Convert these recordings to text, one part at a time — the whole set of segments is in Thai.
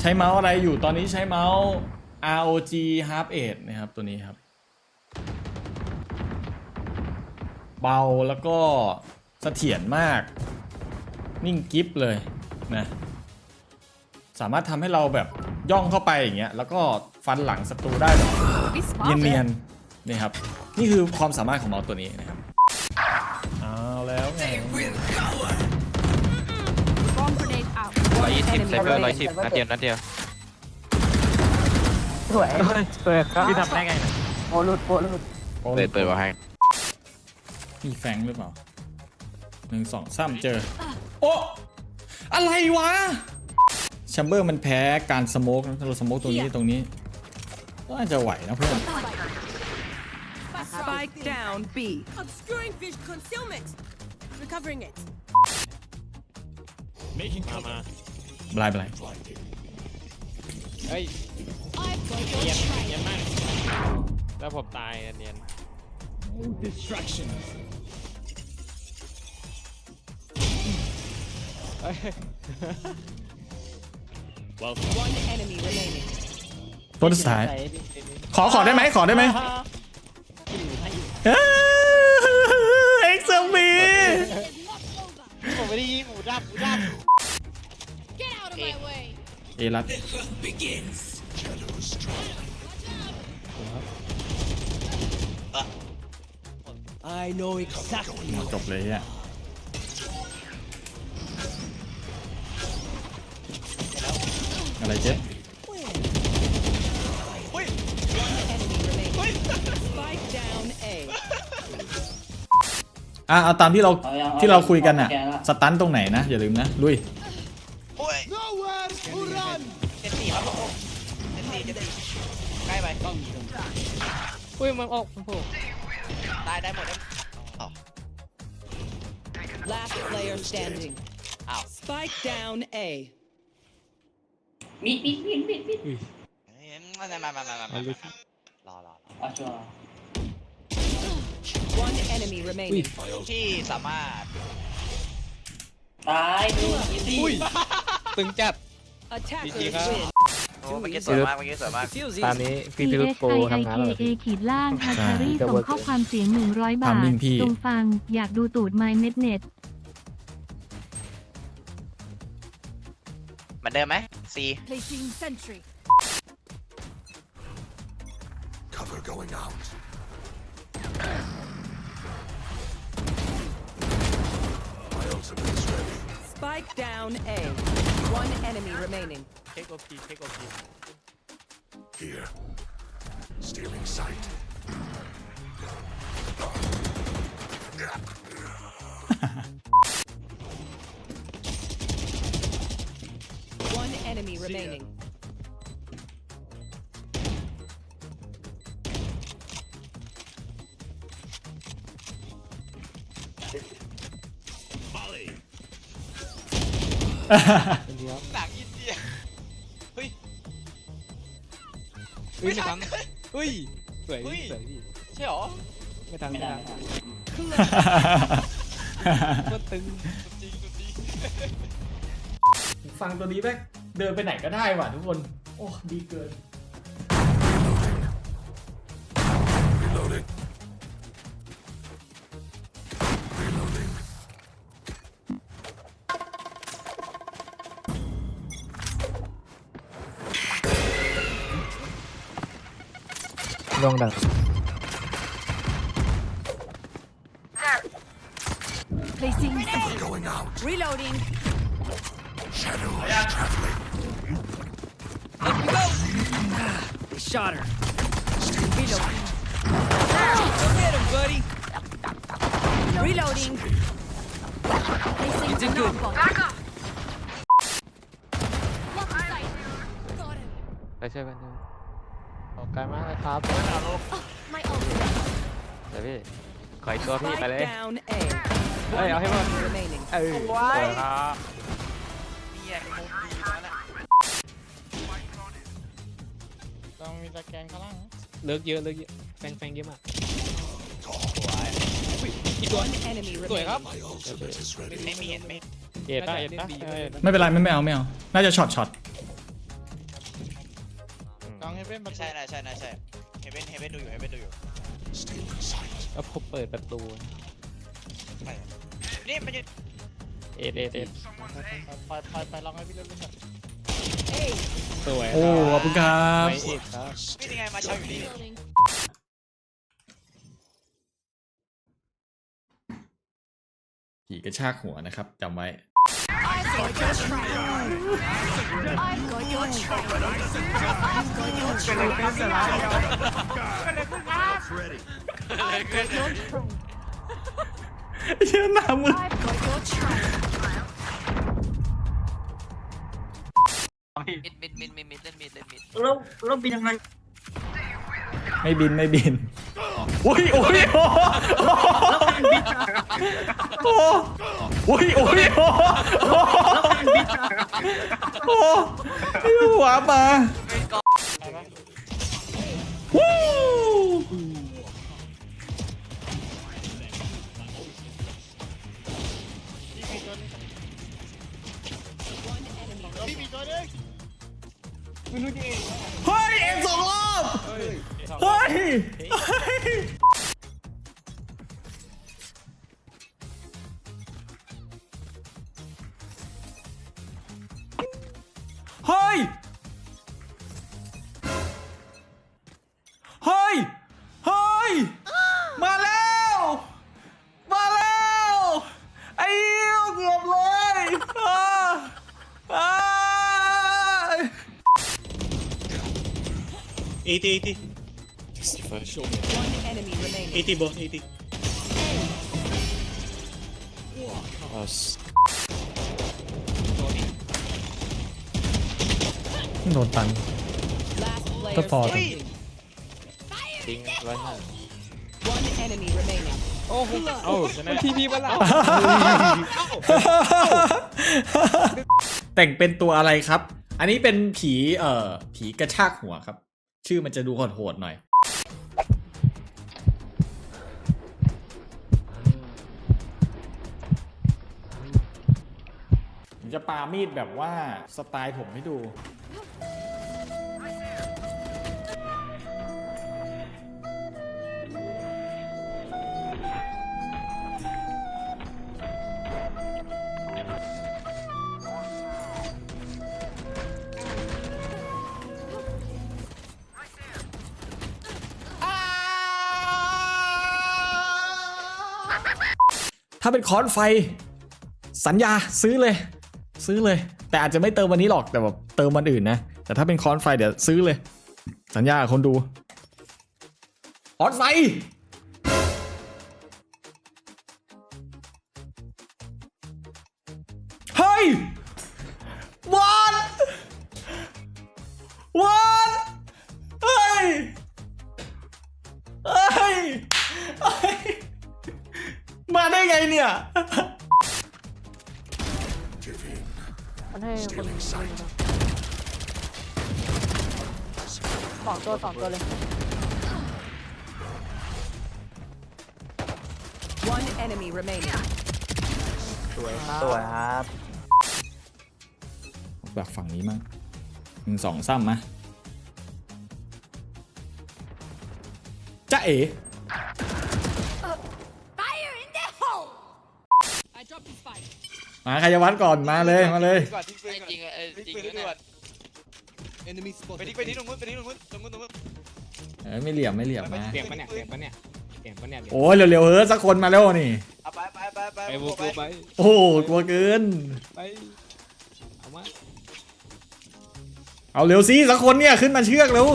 ใช้เมาส์อะไรอยู่ตอนนี้ใช้เมาส์ ROG Half 8นะครับตัวนี้ครับ เบาแล้วก็เสถียรมาก นิ่งกิฟเลยนะสามารถทำให้เราแบบย่องเข้าไปอย่างเงี้ยแล้วก็ฟันหลังศัตรูได้แบบเนียนๆนี่ครับ นี่คือความสามารถของเมาส์ตัวนี้นะครับ เอาแล้วไง ร้อย One ยี่สิบ enemy ไซเบอร์ร้อย remaining. สิบนัดเดียวนัดเดียวสวยสวยครับพี่ทำได้ไงโปรหลุดโปรหลุดเปิดเปิดมาให้มีแฟงหรือเปล่าหนึ่งสองสามเจอ โอ้อะไรวะแชมเบอร์มันแพ้การสโมกนะถ้าเราสโมกตรงนี้ตรงนี้น่าจะไหวนะเพื่อน Spike down B. Obscuring fish concealment. Recovering it. มามา บลายบลายเฮ้ยเนียนเนียนมากแล้วผมตายเนียน One enemy remaining. ตัวสุดท้าย ขอขอได้ไหมขอได้ไหมเอ้ยเอ็กซ์บีผมไม่ได้ยิงหมูดับหมูดับ Get เอรัส I know exactly จบเลยอะอะไรเจ๊อะเอาตามที่เราที่เราคุยกันอะแกละสตันตรงไหนนะ อย่าลืมนะ ลุย อุ้ยมันออกมันโผล่ได้ได้หมดได้ Last player standing. Ow. Spike down A. มิดมิดมิดมิดมิดมามามามามามามารอรอรอเอาชัวร์ One enemy remaining. ที่สามารถตายดูอีซี่ ตึงจัด Attackers GG ครับ win. โอ้เมื่อกี้สวยมากเมื่อกี้สวยมากตามนี้พี่พิรุธโปรทำงานแล้วเหรอ CSIIKA พี่ ขีดล่างฮาใช่คารีส่งข้อความเสียง 100 บาททำมิ่งพี่ จงฟัง อยากดูตูดไมเม็ดเน็ต เหมือนเดิมไหมสี่ Placing sentry. Cover going out. My ultimate is ready. Spike down A. One enemy remaining. เทคโอพีเทคโอพี Here. Stealing sight. One enemy remaining. Dạ. อุ้ยไม่ทันอุ้ยสวยอุ้ยพี่สวยพี่ใช่หรอไม่ทันไม่ไม่ได้ทันไม่ได้ก็ตึงจริงจริงฟังตัวนี้แม่งเดินไปไหนก็ได้ว่ะทุกคน โอ้ดีเกิน ลองดัง Placing Cover going out. Reloading. Shadows traveling. Shot her. Reloading. Get him, buddy. Reloading. Placing alarm bot. Back up. ไปช่วยกันช่วย ออกไกลมากเลยครับ My ultimate. เดี๋ยวพี่ขออีกตัวพี่ Spike ไปเลย down A. เฮ้ยเอาให้หมด Enemy remaining. เออสวยครับเนี่ยมุมดีแล้วแหละต้องมีตะแกรงข้างล่างเลิกเยอะเลิกเยอะแฟงแฟงเยอะมาก One enemy สวยครับ remaining. My ultimate is ready. ไม่มีเห็นไหมเอ็ดป่ะเอ็ดป่ะไม่เป็นไรไม่ไม่เอาไม่เอา น่าจะช็อตช็อต เว่นประใช่ตูใช่ใช่ใช่เฮเว่นเฮเว่นดูอยู่เฮเว่นดูอยู่ Still in sight. แล้วผมเปิดประตูใช่นี่มันจะเอ็ดเอ็ดเอ็ดไปไปไปลองให้พี่เล่นเล่นก่อนสวยโอ้ขอบคุณครับไม่เอ็ดครับนี่ยังไงมาเช้าอยู่นี่ Reloading. ผีกระชากหัวนะครับจำไว้ I've got your trail. I've got your trail. I've got your trail. Ready. I've got your trail. เชื่อหน้ามึง I've got your trail. มิดมิดมิดมิดมิดเล่นมิดเล่นมิดแล้วแล้วบินยังไงไม่บินไม่บินโอ้ยโอ้ยโอ้โหโอ้ยโอ้ยโอ้โหโอ้โหหัวมาวู้พี่มีตัวนึงเฮ้ยเอ็มสองรอบเฮ้ยเฮ้ย เฮ้ย เฮ้ย มาแล้ว มาแล้ว ไอ้เหี้ยเกือบเลยอ่าอ่า80 80 One enemy remaining. 80 bro 80โดนตัน Last player Good ball. Standing. จริงร้อยห้า One enemy remaining. โอ้โหโอ้ชนะทีพีมาแล้วแต่งเป็นตัวอะไรครับ อันนี้เป็นผีเอ่อผีกระชากหัวครับ ชื่อมันจะดูโหดๆหน่อย ผมจะปามีดแบบว่าสไตล์ผมให้ดู ถ้าเป็นคอนไฟ สัญญาซื้อเลย ซื้อเลย แต่อาจจะไม่เติมวันนี้หรอกแต่แบบเติมวันอื่นนะ แต่ถ้าเป็นคอนไฟเดี๋ยวซื้อเลย สัญญาคนดูคอนไฟ ได้ไงเนี่ย Still in sight. สองตัวสองตัวเลย One enemy remaining. ตัวครับแบบฝั่งนี้มั้งหนึ่งสองซ้ำมาจ้าเอ๋ มาใครจะวัดก่อนมาเลยมาเลยก่อนทิ้งปืนก่อนจริงเออทิ้งจริงปืนนะก่อน Enemy ไปทิ้งไปทิ้งตรงนู้นไปทิ้งตรงนู้นตรงนู้นตรงนู้น เออไม่เหลี่ยมไม่เหลี่ยมมาเสียงปะเนี่ยเสียงปะเนี่ยเสียงปะเนี่ยโอ้ยเร็วๆเฮ้ยสักคนมาแล้วนี่ เอาไปไปไปไปไปบูบูไปโอ้โหกลัวเกิน ไปเอามาเอาเร็วสิสักคนเนี่ยขึ้นมาเชือกเร็ว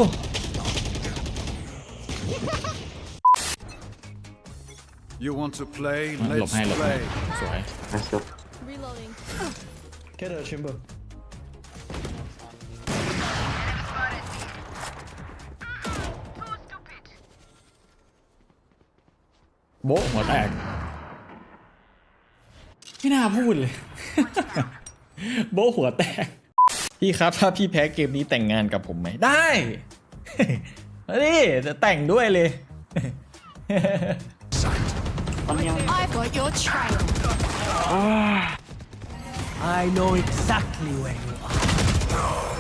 You want to play? หลบให้หลบให้สวย Reloading. โบ๊ะหัวแตกไม่น่าพูดเลย โบ๊ะหัวแตก พี่ครับ ถ้าพี่แพ้เกมนี้แต่งงานกับผมไหม ได้มาดิจะแต่งด้วยเลย I've got your trail. Ah. I know exactly where you are.